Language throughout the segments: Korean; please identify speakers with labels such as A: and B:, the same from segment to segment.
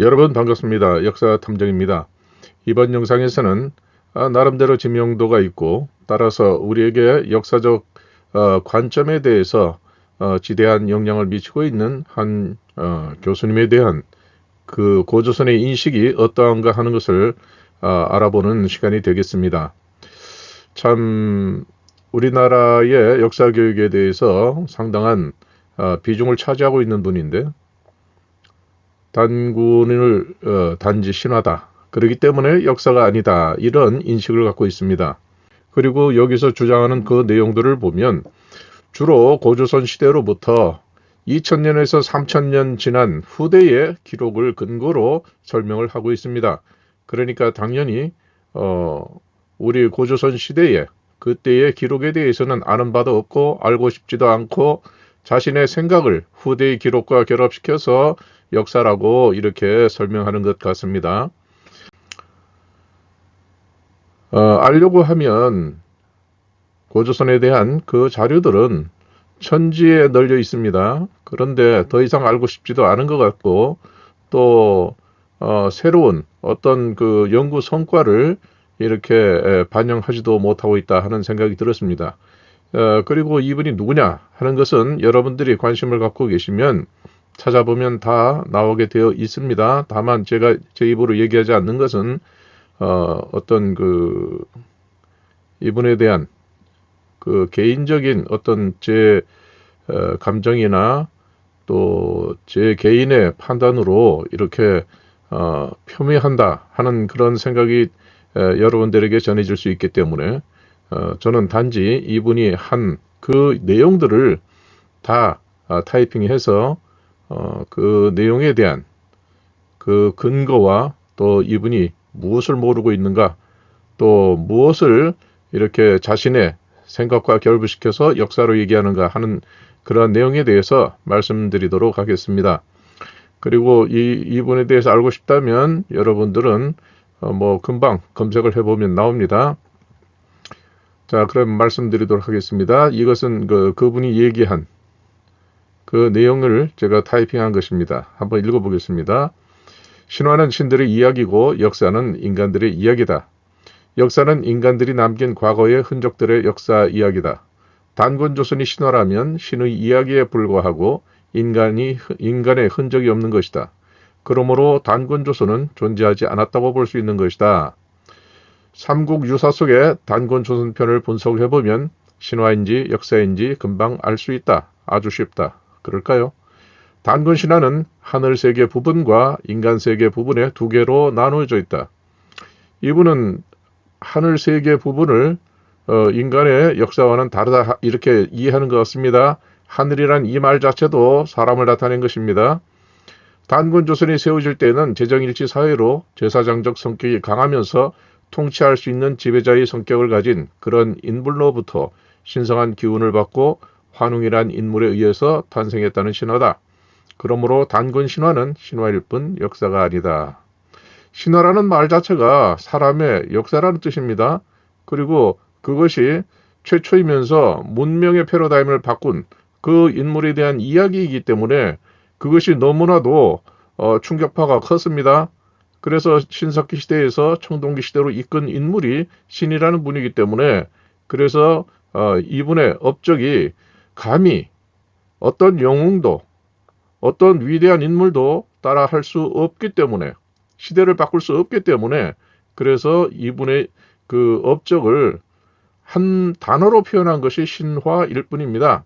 A: 여러분 반갑습니다. 역사 탐정입니다. 이번 영상에서는 아, 나름대로 지명도가 있고 따라서 우리에게 역사적 어, 관점에 대해서 어, 지대한 영향을 미치고 있는 한 어, 교수님에 대한 그 고조선의 인식이 어떠한가 하는 것을 아, 알아보는 시간이 되겠습니다. 참 우리나라의 역사 교육에 대해서 상당한 아, 비중을 차지하고 있는 분인데 단군을 어, 단지 신화다. 그렇기 때문에 역사가 아니다. 이런 인식을 갖고 있습니다. 그리고 여기서 주장하는 그 내용들을 보면 주로 고조선 시대로부터 2000년에서 3000년 지난 후대의 기록을 근거로 설명을 하고 있습니다. 그러니까 당연히 어, 우리 고조선 시대의 그때의 기록에 대해서는 아는 바도 없고 알고 싶지도 않고 자신의 생각을 후대의 기록과 결합시켜서 역사라고 이렇게 설명하는 것 같습니다. 어, 알려고 하면 고조선에 대한 그 자료들은 천지에 널려 있습니다. 그런데 더 이상 알고 싶지도 않은 것 같고 또 어, 새로운 어떤 그 연구 성과를 이렇게 에, 반영하지도 못하고 있다 하는 생각이 들었습니다. 어, 그리고 이분이 누구냐 하는 것은 여러분들이 관심을 갖고 계시면 찾아보면 다 나오게 되어 있습니다. 다만 제가 제 입으로 얘기하지 않는 것은 어, 어떤 그 이분에 대한 그 개인적인 어떤 제 어, 감정이나 또 제 개인의 판단으로 이렇게 어, 표미한다 하는 그런 생각이 에, 여러분들에게 전해질 수 있기 때문에 어, 저는 단지 이분이 한 그 내용들을 다 아, 타이핑해서 어, 그 내용에 대한 그 근거와 또 이분이 무엇을 모르고 있는가 또 무엇을 이렇게 자신의 생각과 결부시켜서 역사로 얘기하는가 하는 그러한 내용에 대해서 말씀드리도록 하겠습니다. 그리고 이 이분에 대해서 알고 싶다면 여러분들은 어, 뭐 금방 검색을 해보면 나옵니다. 자, 그럼 말씀드리도록 하겠습니다. 이것은 그 그분이 얘기한 그 내용을 제가 타이핑한 것입니다. 한번 읽어보겠습니다. 신화는 신들의 이야기고 역사는 인간들의 이야기다. 역사는 인간들이 남긴 과거의 흔적들의 역사 이야기다. 단군 조선이 신화라면 신의 이야기에 불과하고 인간이 인간의 흔적이 없는 것이다. 그러므로 단군 조선은 존재하지 않았다고 볼 수 있는 것이다. 삼국 유사 속의 단군 조선 편을 분석해 보면 신화인지 역사인지 금방 알 수 있다. 아주 쉽다. 그럴까요? 단군 신화는 하늘 세계 부분과 인간 세계 부분의 두 개로 나누어져 있다. 이분은 하늘 세계 부분을 어, 인간의 역사와는 다르다 이렇게 이해하는 것 같습니다. 하늘이란 이 말 자체도 사람을 나타낸 것입니다. 단군 조선이 세워질 때는 재정일치 사회로 제사장적 성격이 강하면서 통치할 수 있는 지배자의 성격을 가진 그런 인물로부터 신성한 기운을 받고 환웅이란 인물에 의해서 탄생했다는 신화다. 그러므로 단군 신화는 신화일 뿐 역사가 아니다. 신화라는 말 자체가 사람의 역사라는 뜻입니다. 그리고 그것이 최초이면서 문명의 패러다임을 바꾼 그 인물에 대한 이야기이기 때문에 그것이 너무나도 어, 충격파가 컸습니다. 그래서 신석기 시대에서 청동기 시대로 이끈 인물이 신이라는 분이기 때문에 그래서 어, 이분의 업적이 감히 어떤 영웅도 어떤 위대한 인물도 따라 할 수 없기 때문에 시대를 바꿀 수 없기 때문에 그래서 이분의 그 업적을 한 단어로 표현한 것이 신화일 뿐입니다.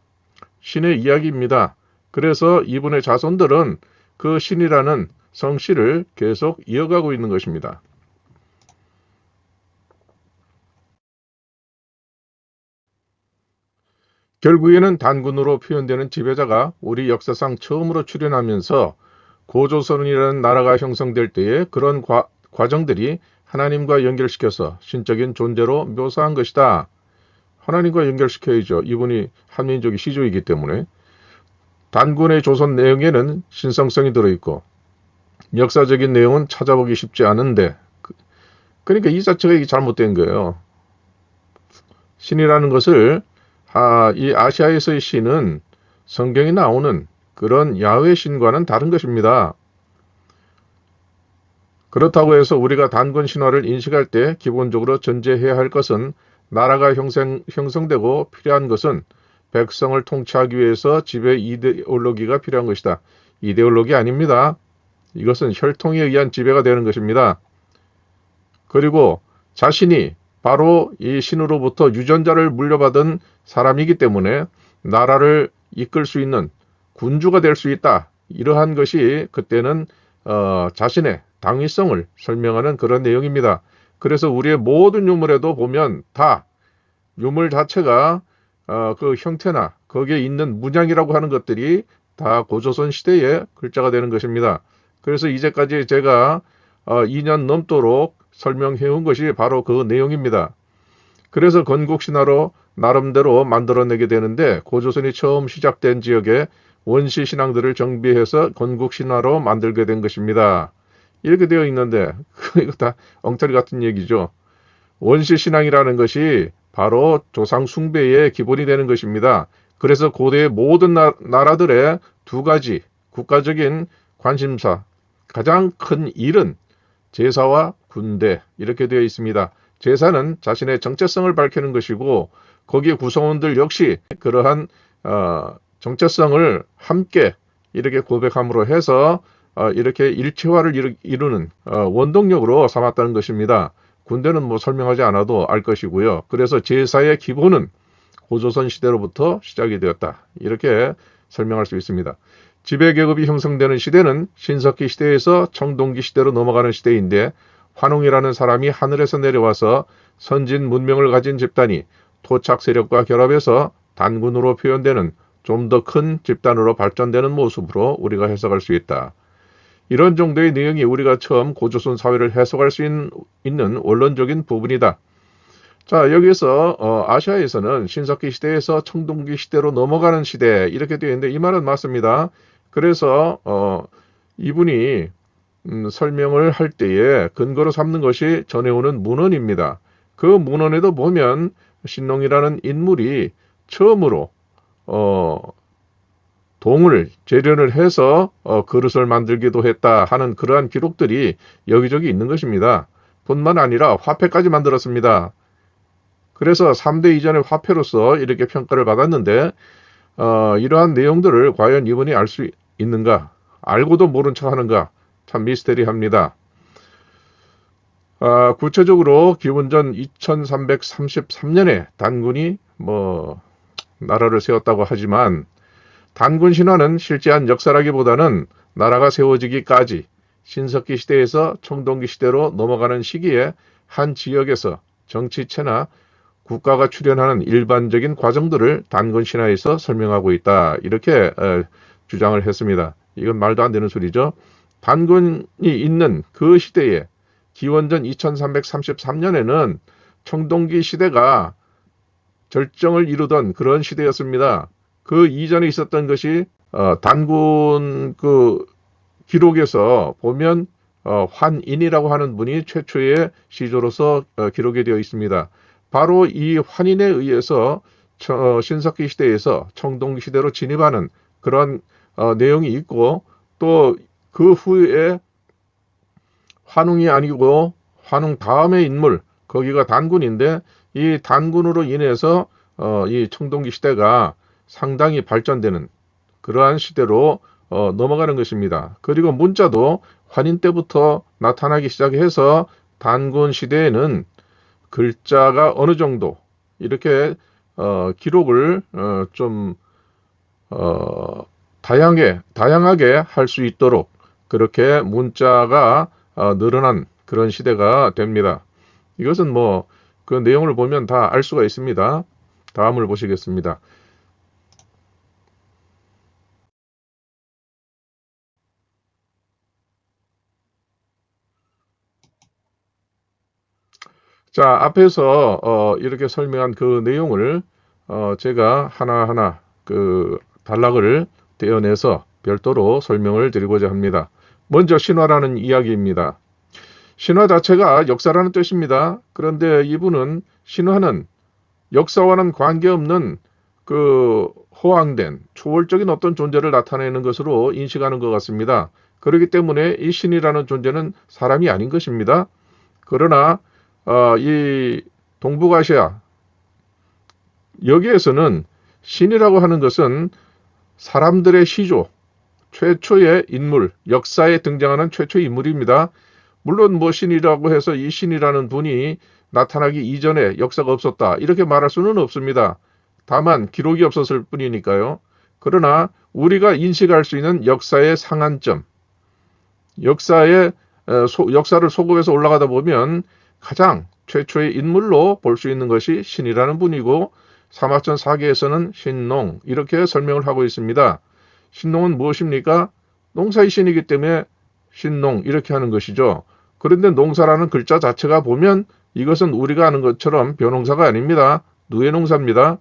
A: 신의 이야기입니다. 그래서 이분의 자손들은 그 신이라는 성씨를 계속 이어가고 있는 것입니다. 결국에는 단군으로 표현되는 지배자가 우리 역사상 처음으로 출현하면서 고조선이라는 나라가 형성될 때에 그런 과, 과정들이 하나님과 연결시켜서 신적인 존재로 묘사한 것이다. 하나님과 연결시켜야죠. 이분이 한민족이 시조이기 때문에. 단군의 조선 내용에는 신성성이 들어있고 역사적인 내용은 찾아보기 쉽지 않은데 그, 그러니까 이 자체가 이게 잘못된 거예요. 신이라는 것을 아, 이 아시아에서의 신은 성경에 나오는 그런 야훼 신과는 다른 것입니다. 그렇다고 해서 우리가 단군 신화를 인식할 때 기본적으로 전제해야 할 것은 나라가 형성, 형성되고 필요한 것은 백성을 통치하기 위해서 지배 이데올로기가 필요한 것이다. 이데올로기 아닙니다. 이것은 혈통에 의한 지배가 되는 것입니다. 그리고 자신이 바로 이 신으로부터 유전자를 물려받은 사람이기 때문에 나라를 이끌 수 있는 군주가 될 수 있다. 이러한 것이 그때는 어, 자신의 당위성을 설명하는 그런 내용입니다. 그래서 우리의 모든 유물에도 보면 다 유물 자체가 어, 그 형태나 거기에 있는 문양이라고 하는 것들이 다 고조선 시대의 글자가 되는 것입니다. 그래서 이제까지 제가 어, 2년 넘도록 설명해 온 것이 바로 그 내용입니다. 그래서 건국신화로 나름대로 만들어내게 되는데 고조선이 처음 시작된 지역에 원시 신앙들을 정비해서 건국신화로 만들게 된 것입니다. 이렇게 되어 있는데 이거 다 엉터리 같은 얘기죠. 원시 신앙이라는 것이 바로 조상 숭배의 기본이 되는 것입니다. 그래서 고대의 모든 나, 나라들의 두 가지 국가적인 관심사, 가장 큰 일은 제사와 군대 이렇게 되어 있습니다. 제사는 자신의 정체성을 밝히는 것이고 거기에 구성원들 역시 그러한 어, 정체성을 함께 이렇게 고백함으로 해서 어, 이렇게 일체화를 이루는 어, 원동력으로 삼았다는 것입니다. 군대는 뭐 설명하지 않아도 알 것이고요. 그래서 제사의 기본은 고조선 시대로부터 시작이 되었다. 이렇게 설명할 수 있습니다. 지배계급이 형성되는 시대는 신석기 시대에서 청동기 시대로 넘어가는 시대인데 환웅이라는 사람이 하늘에서 내려와서 선진 문명을 가진 집단이 토착 세력과 결합해서 단군으로 표현되는 좀 더 큰 집단으로 발전되는 모습으로 우리가 해석할 수 있다. 이런 정도의 내용이 우리가 처음 고조선 사회를 해석할 수 있는 원론적인 부분이다. 자, 여기서 어, 아시아에서는 신석기 시대에서 청동기 시대로 넘어가는 시대 이렇게 되어 있는데 이 말은 맞습니다. 그래서 어, 이분이 음, 설명을 할 때에 근거로 삼는 것이 전해오는 문헌입니다. 그 문헌에도 보면 신농이라는 인물이 처음으로 어, 동을 재련을 해서 어, 그릇을 만들기도 했다 하는 그러한 기록들이 여기저기 있는 것입니다. 뿐만 아니라 화폐까지 만들었습니다. 그래서 3대 이전의 화폐로서 이렇게 평가를 받았는데 어, 이러한 내용들을 과연 이분이 알 수 있는가? 알고도 모른 척 하는가? 참 미스테리합니다. 아, 구체적으로 기원전 2333년에 단군이 뭐 나라를 세웠다고 하지만 단군 신화는 실제한 역사라기보다는 나라가 세워지기까지 신석기 시대에서 청동기 시대로 넘어가는 시기에 한 지역에서 정치체나 국가가 출현하는 일반적인 과정들을 단군 신화에서 설명하고 있다. 이렇게 주장을 했습니다. 이건 말도 안 되는 소리죠. 단군이 있는 그 시대에 기원전 2333년에는 청동기 시대가 절정을 이루던 그런 시대였습니다. 그 이전에 있었던 것이 어, 단군 그 기록에서 보면 어, 환인이라고 하는 분이 최초의 시조로서 어, 기록이 되어 있습니다. 바로 이 환인에 의해서 어, 신석기 시대에서 청동기 시대로 진입하는 그런 어, 내용이 있고 또 그 후에 환웅이 아니고 환웅 다음의 인물 거기가 단군인데 이 단군으로 인해서 어, 이 청동기 시대가 상당히 발전되는 그러한 시대로 어, 넘어가는 것입니다. 그리고 문자도 환인 때부터 나타나기 시작해서 단군 시대에는 글자가 어느 정도 이렇게 어, 기록을 어, 좀 어, 다양하게 다양하게 할 수 있도록 그렇게 문자가 어, 늘어난 그런 시대가 됩니다. 이것은 뭐 그 내용을 보면 다 알 수가 있습니다. 다음을 보시겠습니다. 자, 앞에서 어, 이렇게 설명한 그 내용을 어, 제가 하나하나 그 단락을 떼어내서 별도로 설명을 드리고자 합니다. 먼저 신화라는 이야기입니다. 신화 자체가 역사라는 뜻입니다. 그런데 이분은 신화는 역사와는 관계없는 그 호황된 초월적인 어떤 존재를 나타내는 것으로 인식하는 것 같습니다. 그렇기 때문에 이 신이라는 존재는 사람이 아닌 것입니다. 그러나 어, 이 동북아시아 여기에서는 신이라고 하는 것은 사람들의 시조, 최초의 인물, 역사에 등장하는 최초의 인물입니다. 물론 뭐 신이라고 해서 이 신이라는 분이 나타나기 이전에 역사가 없었다. 이렇게 말할 수는 없습니다. 다만 기록이 없었을 뿐이니까요. 그러나 우리가 인식할 수 있는 역사의 상한점, 역사의 어, 소- 역사를 소급해서 올라가다 보면 가장 최초의 인물로 볼 수 있는 것이 신이라는 분이고 사마천 사계에서는 신농 이렇게 설명을 하고 있습니다. 신농은 무엇입니까? 농사의 신이기 때문에 신농 이렇게 하는 것이죠. 그런데 농사라는 글자 자체가 보면 이것은 우리가 아는 것처럼 벼농사가 아닙니다. 누에농사입니다.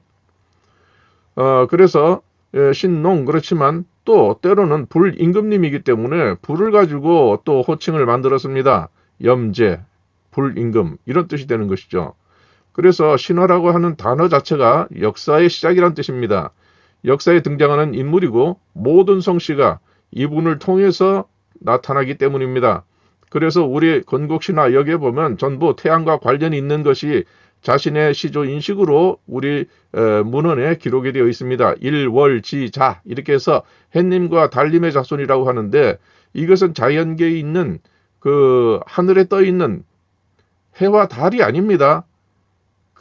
A: 어, 그래서 예, 신농 그렇지만 또 때로는 불임금님이기 때문에 불을 가지고 또 호칭을 만들었습니다. 염제, 불임금 이런 뜻이 되는 것이죠. 그래서 신화라고 하는 단어 자체가 역사의 시작이란 뜻입니다. 역사에 등장하는 인물이고 모든 성씨가 이분을 통해서 나타나기 때문입니다. 그래서 우리 건국신화 여기에 보면 전부 태양과 관련이 있는 것이 자신의 시조 인식으로 우리 에, 문헌에 기록이 되어 있습니다. 일월지자 이렇게 해서 햇님과 달님의 자손이라고 하는데 이것은 자연계에 있는 그 하늘에 떠 있는 해와 달이 아닙니다.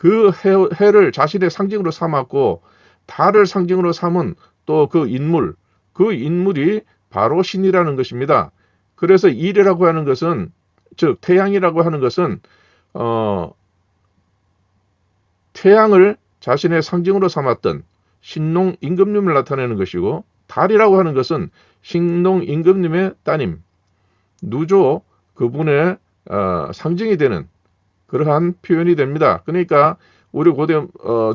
A: 그 해, 해를 자신의 상징으로 삼았고 달을 상징으로 삼은 또 그 인물, 그 인물이 바로 신이라는 것입니다. 그래서 일이라고 하는 것은 즉 태양이라고 하는 것은 어 태양을 자신의 상징으로 삼았던 신농 임금님을 나타내는 것이고 달이라고 하는 것은 신농 임금님의 따님 누조 그분의 어, 상징이 되는 그러한 표현이 됩니다. 그러니까 우리 고대 어, 고-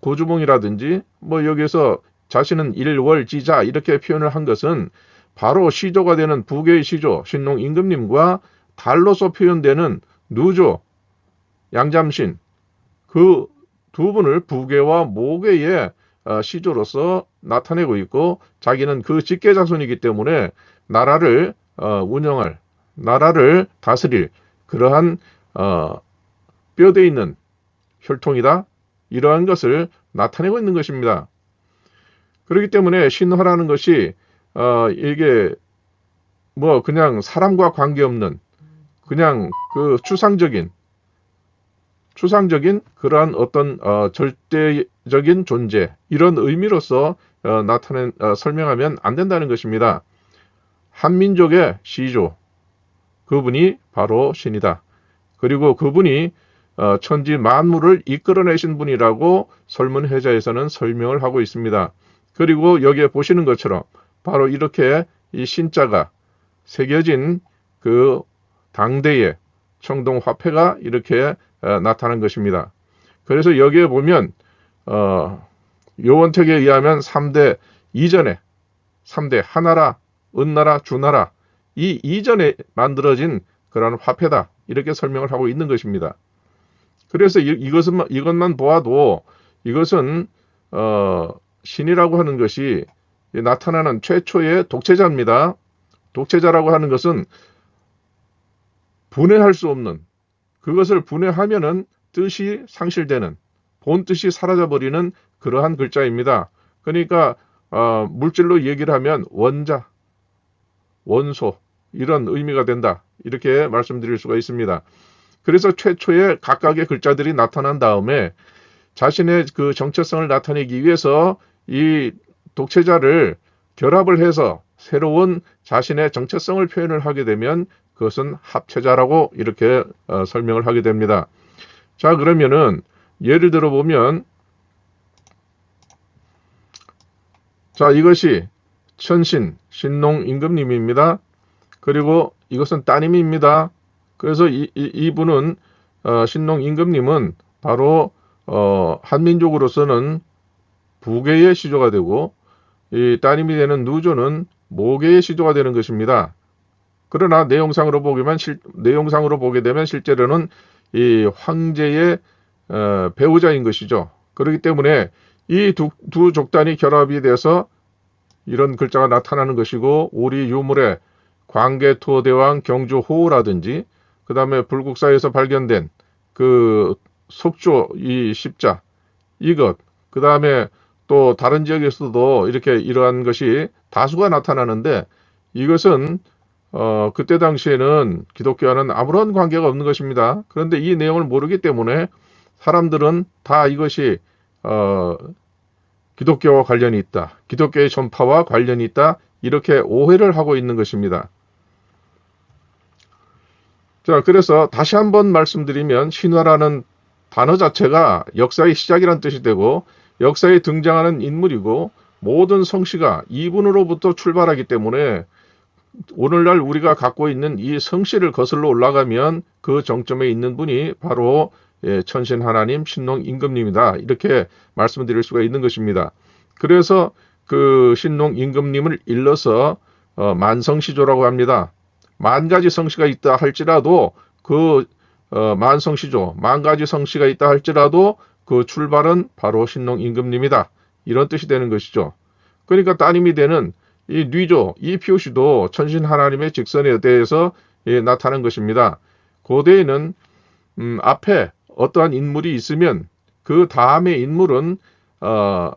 A: 고주몽이라든지 뭐 여기에서 자신은 일월지자 이렇게 표현을 한 것은 바로 시조가 되는 부계의 시조 신농 임금님과 달로서 표현되는 누조 양잠신 그 두 분을 부계와 모계의 어, 시조로서 나타내고 있고 자기는 그 직계 자손이기 때문에 나라를 어, 운영할 나라를 다스릴 그러한 어, 뼈대 있는 혈통이다 이러한 것을 나타내고 있는 것입니다. 그렇기 때문에 신화라는 것이 어, 이게 뭐 그냥 사람과 관계없는 그냥 그 추상적인 추상적인 그러한 어떤 어, 절대적인 존재 이런 의미로서 어, 나타낸 어, 설명하면 안 된다는 것입니다. 한민족의 시조 그분이 바로 신이다. 그리고 그분이 어, 천지 만물을 이끌어내신 분이라고 설문회자에서는 설명을 하고 있습니다. 그리고 여기에 보시는 것처럼 바로 이렇게 이 신자가 새겨진 그 당대의 청동 화폐가 이렇게 어, 나타난 것입니다. 그래서 여기에 보면 어, 요원택에 의하면 3대 이전에 3대 하나라, 은나라, 주나라 이 이전에 만들어진 그런 화폐다 이렇게 설명을 하고 있는 것입니다. 그래서 이, 이것은 이것만 보아도 이것은 어, 신이라고 하는 것이 나타나는 최초의 독재자입니다. 독재자라고 하는 것은 분해할 수 없는 그것을 분해하면은 뜻이 상실되는 본 뜻이 사라져버리는 그러한 글자입니다. 그러니까 어, 물질로 얘기를 하면 원자, 원소 이런 의미가 된다 이렇게 말씀드릴 수가 있습니다. 그래서 최초의 각각의 글자들이 나타난 다음에 자신의 그 정체성을 나타내기 위해서 이 독재자를 결합을 해서 새로운 자신의 정체성을 표현을 하게 되면 그것은 합체자라고 이렇게 어, 설명을 하게 됩니다. 자, 그러면은 예를 들어 보면 자, 이것이 천신 신농 임금님입니다. 그리고 이것은 따님입니다. 그래서 이, 이, 분은 어, 신농 임금님은 바로 어, 한민족으로서는 부계의 시조가 되고 이 따님이 되는 누조는 모계의 시조가 되는 것입니다. 그러나 내용상으로 보기만 실, 내용상으로 보게 되면 실제로는 이 황제의 어, 배우자인 것이죠. 그렇기 때문에 이두 두 족단이 결합이 돼서 이런 글자가 나타나는 것이고 우리 유물의 광개토대왕 경주호라든지 그 다음에 불국사에서 발견된 그 속조 이 십자 이것 그 다음에 또 다른 지역에서도 이렇게 이러한 것이 다수가 나타나는데 이것은 어, 그때 당시에는 기독교와는 아무런 관계가 없는 것입니다. 그런데 이 내용을 모르기 때문에 사람들은 다 이것이 어, 기독교와 관련이 있다. 기독교의 전파와 관련이 있다. 이렇게 오해를 하고 있는 것입니다. 자, 그래서 다시 한번 말씀드리면 신화라는 단어 자체가 역사의 시작이란 뜻이 되고 역사에 등장하는 인물이고 모든 성씨가 이분으로부터 출발하기 때문에 오늘날 우리가 갖고 있는 이 성씨를 거슬러 올라가면 그 정점에 있는 분이 바로 예, 천신 하나님 신농 임금님이다. 이렇게 말씀드릴 수가 있는 것입니다. 그래서 그 신농 임금님을 일러서 어, 만성시조라고 합니다. 만 가지 성씨가 있다 할지라도 그 어, 만성시조, 만 가지 성씨가 있다 할지라도 그 출발은 바로 신농 임금님이다. 이런 뜻이 되는 것이죠. 그러니까 따님이 되는 이 뉘조, 이 표시도 천신 하나님의 직선에 대해서 예, 나타난 것입니다. 고대에는 음, 앞에 어떠한 인물이 있으면 그 다음의 인물은 어,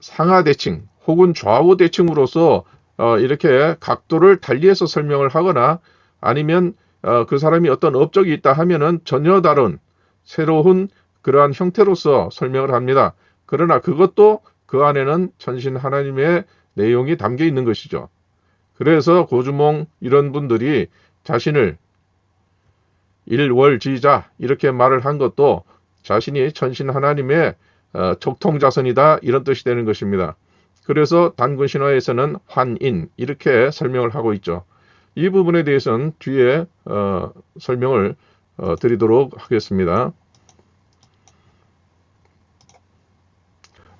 A: 상하 대칭 혹은 좌우 대칭으로서 어, 이렇게 각도를 달리해서 설명을 하거나 아니면 어, 그 사람이 어떤 업적이 있다 하면은 전혀 다른 새로운 그러한 형태로서 설명을 합니다. 그러나 그것도 그 안에는 전신 하나님의 내용이 담겨 있는 것이죠. 그래서 고주몽 이런 분들이 자신을 일월지자 이렇게 말을 한 것도 자신이 천신 하나님의 어, 족통자선이다 이런 뜻이 되는 것입니다. 그래서 단군 신화에서는 환인 이렇게 설명을 하고 있죠. 이 부분에 대해서는 뒤에 어, 설명을 어, 드리도록 하겠습니다.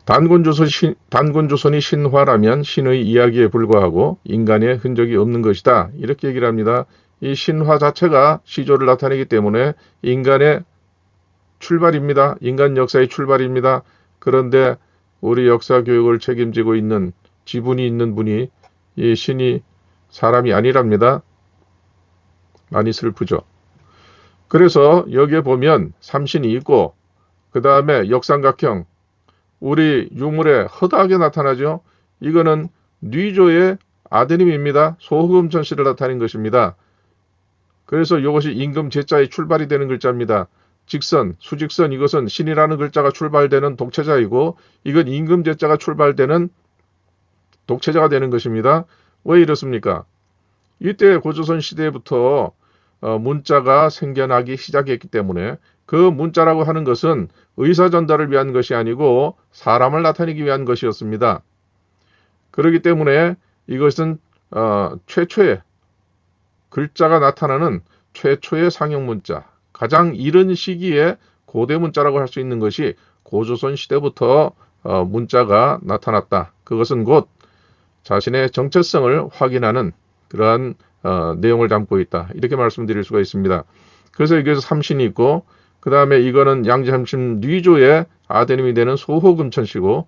A: 단군조선 신, 단군조선이 신화라면 신의 이야기에 불과하고 인간의 흔적이 없는 것이다. 이렇게 얘기를 합니다. 이 신화 자체가 시조를 나타내기 때문에 인간의 출발입니다. 인간 역사의 출발입니다. 그런데 우리 역사 교육을 책임지고 있는 지분이 있는 분이 이 신이 사람이 아니랍니다. 많이 슬프죠. 그래서 여기에 보면 삼신이 있고 그 다음에 역삼각형 우리 유물에 허다하게 나타나죠. 이거는 뉘조의 아드님입니다. 소흑음 전씨를 나타낸 것입니다. 그래서 이것이 임금 제자의 출발이 되는 글자입니다. 직선, 수직선 이것은 신이라는 글자가 출발되는 독체자이고 이건 임금 제자가 출발되는 독체자가 되는 것입니다. 왜 이렇습니까? 이때 고조선 시대부터 어, 문자가 생겨나기 시작했기 때문에 그 문자라고 하는 것은 의사 전달을 위한 것이 아니고 사람을 나타내기 위한 것이었습니다. 그렇기 때문에 이것은 어, 최초의 글자가 나타나는 최초의 상형 문자, 가장 이른 시기에 고대 문자라고 할 수 있는 것이 고조선 시대부터 어, 문자가 나타났다. 그것은 곧 자신의 정체성을 확인하는 그러한 어, 내용을 담고 있다. 이렇게 말씀드릴 수가 있습니다. 그래서 여기서 삼신이 있고 그 다음에 이거는 양지삼신 뉘조의 아드님이 되는 소호금천씨고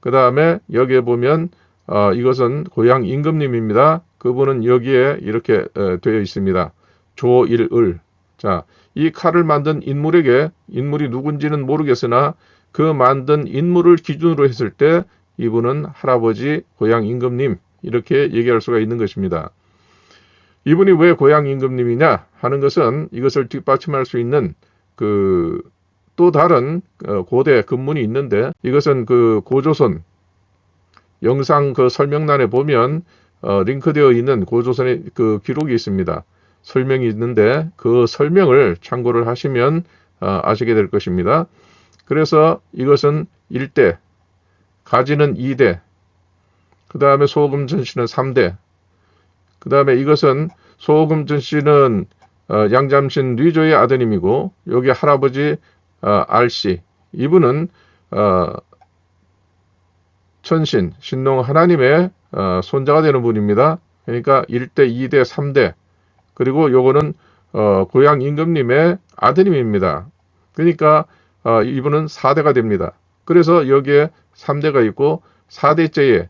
A: 그 다음에 여기에 보면 어, 이것은 고향 임금님입니다. 그분은 여기에 이렇게 에, 되어 있습니다. 조일을. 자, 이 칼을 만든 인물에게 인물이 누군지는 모르겠으나 그 만든 인물을 기준으로 했을 때 이분은 할아버지 고향 임금님 이렇게 얘기할 수가 있는 것입니다. 이분이 왜 고향 임금님이냐 하는 것은 이것을 뒷받침할 수 있는 그 또 다른 어, 고대 근문이 있는데 이것은 그 고조선 영상 그 설명란에 보면 어, 링크되어 있는 고조선의 그 기록이 있습니다. 설명이 있는데 그 설명을 참고를 하시면 어, 아시게 될 것입니다. 그래서 이것은 1대, 가지는 2대, 그 다음에 소금 전 씨는 3대, 그 다음에 이것은 소금 전 씨는 어, 양잠신 뉘조의 아드님이고 여기 할아버지 어, 알씨 이분은 어, 천신 신농 하나님의 어, 손자가 되는 분입니다. 그러니까 1대, 2대, 3대 그리고 요거는 어, 고향 임금님의 아드님입니다. 그러니까 어, 이분은 4대가 됩니다. 그래서 여기에 3대가 있고 4대째에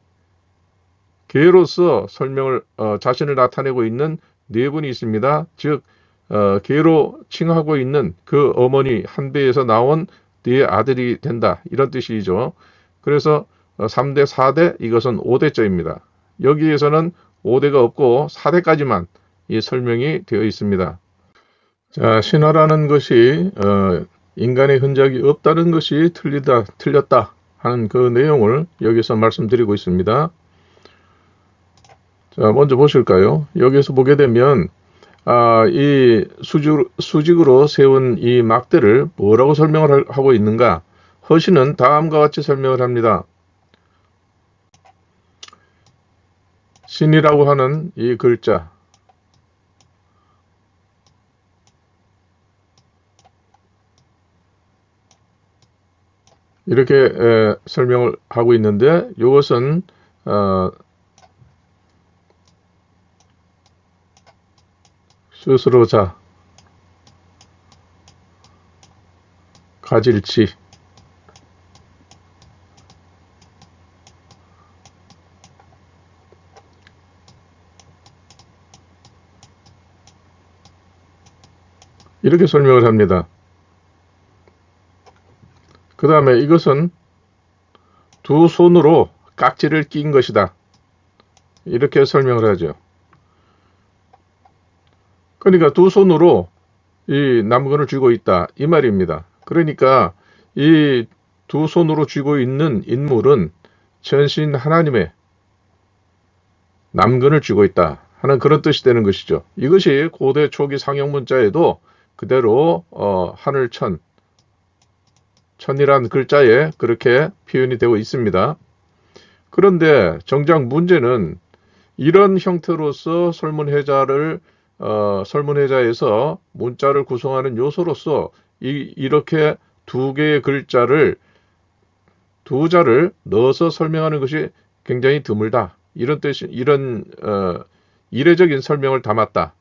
A: 개로서 설명을 어, 자신을 나타내고 있는 네 분이 있습니다. 즉 어, 개로 칭하고 있는 그 어머니 한 배에서 나온 네 아들이 된다 이런 뜻이죠. 그래서 어, 3대, 4대 이것은 5대째입니다. 여기에서는 5대가 없고 4대까지만 이 설명이 되어 있습니다. 자, 신화라는 것이 어, 인간의 흔적이 없다는 것이 틀리다, 틀렸다 하는 그 내용을 여기서 말씀드리고 있습니다. 자, 먼저 보실까요? 여기서 보게 되면 아, 이 수직, 수직으로 세운 이 막대를 뭐라고 설명을 하고 있는가? 허신은 다음과 같이 설명을 합니다. 신이라고 하는 이 글자 이렇게 에, 설명을 하고 있는데 이것은 어, 스스로자 가질치 이렇게 설명을 합니다. 그 다음에 이것은 두 손으로 깍지를 낀 것이다. 이렇게 설명을 하죠. 그러니까 두 손으로 이 남근을 쥐고 있다. 이 말입니다. 그러니까 이 두 손으로 쥐고 있는 인물은 전신 하나님의 남근을 쥐고 있다. 하는 그런 뜻이 되는 것이죠. 이것이 고대 초기 상형 문자에도 그대로 어, 하늘천, 천이란 글자에 그렇게 표현이 되고 있습니다. 그런데 정작 문제는 이런 형태로서 설문회자를 어, 설문회자에서 문자를 구성하는 요소로서 이, 이렇게 두 개의 글자를 두 자를 넣어서 설명하는 것이 굉장히 드물다. 이런 뜻이 이런 어, 이례적인 설명을 담았다.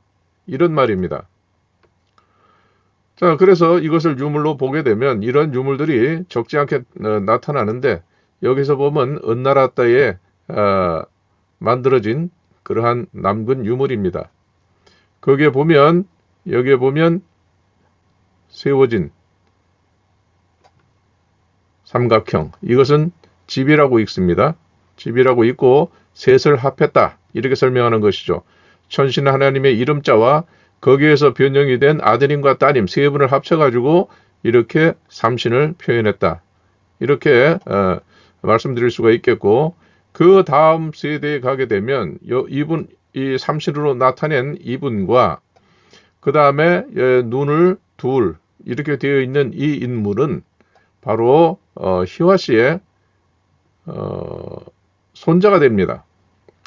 A: 이런 말입니다. 자, 그래서 이것을 유물로 보게 되면 이런 유물들이 적지 않게 어, 나타나는데 여기서 보면 은나라 때에 어, 만들어진 그러한 남근 유물입니다. 거기에 보면 여기에 보면 세워진 삼각형 이것은 집이라고 읽습니다. 집이라고 읽고 셋을 합했다 이렇게 설명하는 것이죠. 천신 하나님의 이름자와 거기에서 변형이 된 아드님과 따님 세 분을 합쳐가지고 이렇게 삼신을 표현했다. 이렇게 어, 말씀드릴 수가 있겠고 그 다음 세대에 가게 되면 이분 이 삼신으로 나타낸 이분과 그 다음에 예, 눈을 둘 이렇게 되어 있는 이 인물은 바로 어, 희화 씨의 어, 손자가 됩니다.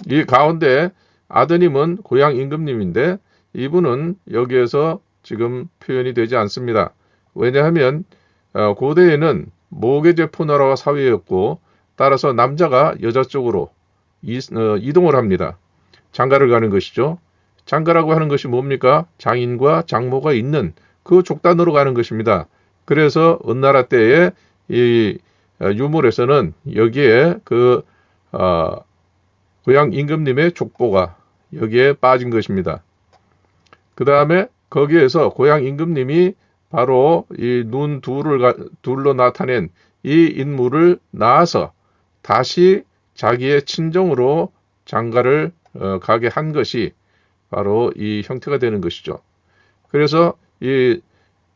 A: 이 가운데 아드님은 고향 임금님인데 이분은 여기에서 지금 표현이 되지 않습니다. 왜냐하면 어, 고대에는 모계제 푸나라와 사회였고 따라서 남자가 여자 쪽으로 이, 어, 이동을 합니다. 장가를 가는 것이죠. 장가라고 하는 것이 뭡니까? 장인과 장모가 있는 그 족단으로 가는 것입니다. 그래서 은나라 때에 이 어, 유물에서는 여기에 그 어, 고향 임금님의 족보가 여기에 빠진 것입니다. 그 다음에 거기에서 고향 임금님이 바로 이 눈 둘을 둘로 나타낸 이 인물을 낳아서 다시 자기의 친정으로 장가를 어, 가게 한 것이 바로 이 형태가 되는 것이죠. 그래서 이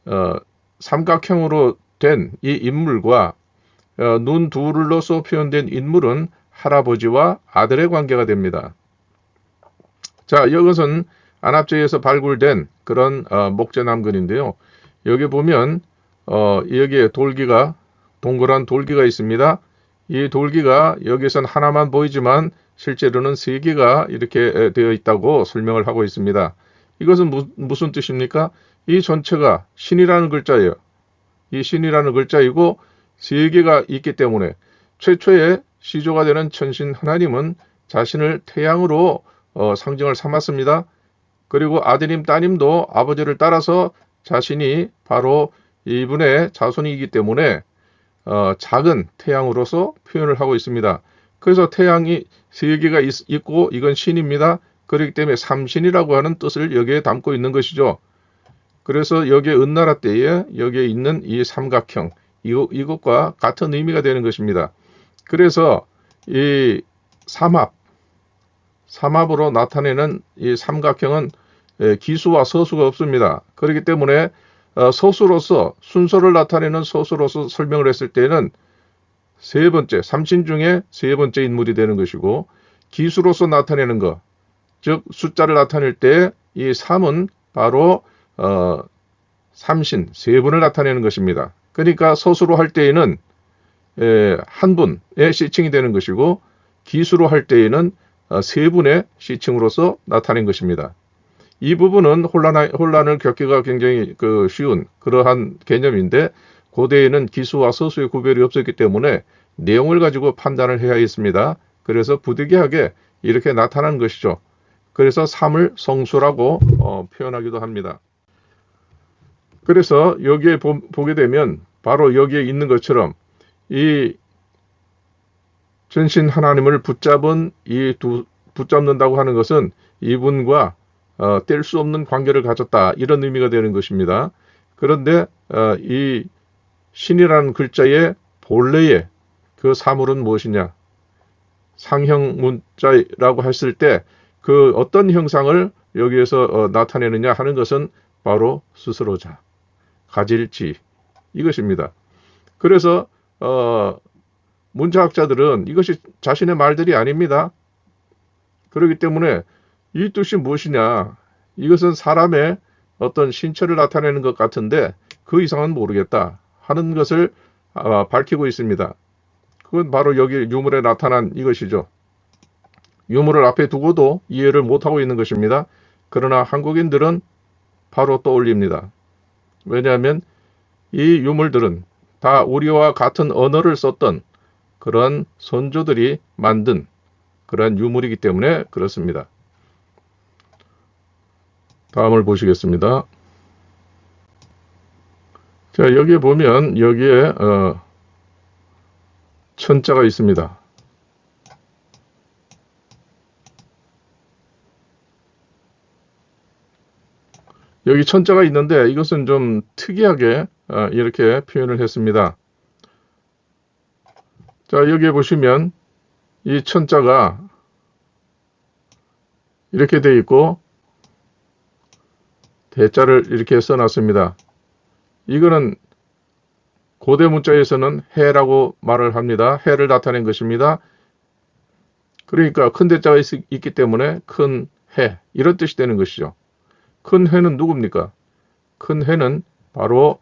A: 어, 삼각형으로 된 이 인물과 어, 눈 둘로서 표현된 인물은 할아버지와 아들의 관계가 됩니다. 자, 이것은 안압제에서 발굴된 그런 어, 목재남근인데요. 여기 보면 어, 여기에 돌기가 동그란 돌기가 있습니다. 이 돌기가 여기선 하나만 보이지만 실제로는 세 개가 이렇게 되어 있다고 설명을 하고 있습니다. 이것은 무, 무슨 뜻입니까? 이 전체가 신이라는 글자예요. 이 신이라는 글자이고 세 개가 있기 때문에 최초의 시조가 되는 천신 하나님은 자신을 태양으로 어, 상징을 삼았습니다. 그리고 아드님 따님도 아버지를 따라서 자신이 바로 이분의 자손이기 때문에 어, 작은 태양으로서 표현을 하고 있습니다. 그래서 태양이 세 개가 있, 있고 이건 신입니다. 그렇기 때문에 삼신이라고 하는 뜻을 여기에 담고 있는 것이죠. 그래서 여기에 은나라 때에 여기에 있는 이 삼각형 이것과 같은 의미가 되는 것입니다. 그래서 이 삼합 삼합으로 나타내는 이 삼각형은 예, 기수와 서수가 없습니다. 그렇기 때문에 어, 서수로서 순서를 나타내는 서수로서 설명을 했을 때는 세 번째 삼신 중에 세 번째 인물이 되는 것이고 기수로서 나타내는 것, 즉 숫자를 나타낼 때이 삼은 바로 어, 삼신 세 분을 나타내는 것입니다. 그러니까 서수로 할 때에는 에, 한 분의 시칭이 되는 것이고 기수로 할 때에는 어, 세 분의 시칭으로서 나타낸 것입니다. 이 부분은 혼란, 혼란 을 겪기가 굉장히 그 쉬운 그러한 개념인데 고대에는 기수와 서수의 구별이 없었기 때문에 내용을 가지고 판단을 해야 했습니다. 그래서 부득이하게 이렇게 나타난 것이죠. 그래서 삼을 성수라고 어, 표현하기도 합니다. 그래서 여기에 보, 보게 되면 바로 여기에 있는 것처럼 이 전신 하나님을 붙잡은 이 두 붙잡는다고 하는 것은 이분과 어, 뗄 수 없는 관계를 가졌다 이런 의미가 되는 것입니다. 그런데 어, 이 신이라는 글자의 본래의 그 사물은 무엇이냐? 상형 문자라고 했을 때 그 어떤 형상을 여기에서 어, 나타내느냐 하는 것은 바로 스스로자, 가질지 이것입니다. 그래서 어, 문자학자들은 이것이 자신의 말들이 아닙니다. 그렇기 때문에 이 뜻이 무엇이냐? 이것은 사람의 어떤 신체를 나타내는 것 같은데 그 이상은 모르겠다 하는 것을 아, 밝히고 있습니다. 그건 바로 여기 유물에 나타난 이것이죠. 유물을 앞에 두고도 이해를 못하고 있는 것입니다. 그러나 한국인들은 바로 떠올립니다. 왜냐하면 이 유물들은 다 우리와 같은 언어를 썼던 그런 선조들이 만든 그러한 유물이기 때문에 그렇습니다. 다음을 보시겠습니다. 자, 여기에 보면 여기에 어, 천자가 있습니다. 여기 천자가 있는데 이것은 좀 특이하게 어, 이렇게 표현을 했습니다. 자, 여기에 보시면 이 천자가 이렇게 되어 있고 대자를 이렇게 써놨습니다. 이거는 고대 문자에서는 해라고 말을 합니다. 해를 나타낸 것입니다. 그러니까 큰 대자가 있, 기 때문에 큰 해, 이런 뜻이 되는 것이죠. 큰 해는 누굽니까? 큰 해는 바로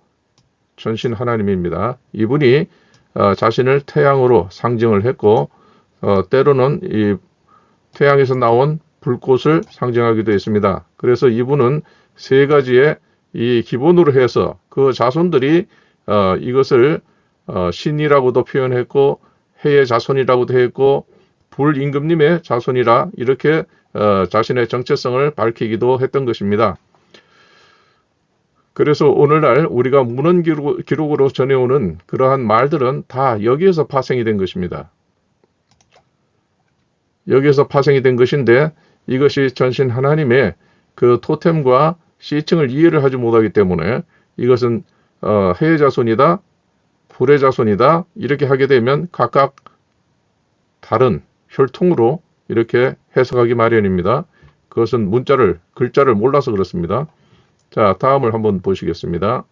A: 전신 하나님입니다. 이분이 어, 자신을 태양으로 상징을 했고 어, 때로는 이 태양에서 나온 불꽃을 상징하기도 했습니다. 그래서 이분은 세 가지의 이 기본으로 해서 그 자손들이 어, 이것을 어, 신이라고도 표현했고 해의 자손이라고도 했고 불임금님의 자손이라 이렇게 어, 자신의 정체성을 밝히기도 했던 것입니다. 그래서 오늘날 우리가 문헌 기록, 기록 으로 전해오는 그러한 말들은 다 여기에서 파생이 된 것입니다. 여기에서 파생이 된 것인데 이것이 전신 하나님의 그 토템과 시층을 이해를 하지 못하기 때문에 이것은 어, 해의 자손이다, 불의 자손이다 이렇게 하게 되면 각각 다른 혈통으로 이렇게 해석하기 마련입니다. 그것은 문자를 글자를 몰라서 그렇습니다. 자, 다음을 한번 보시겠습니다.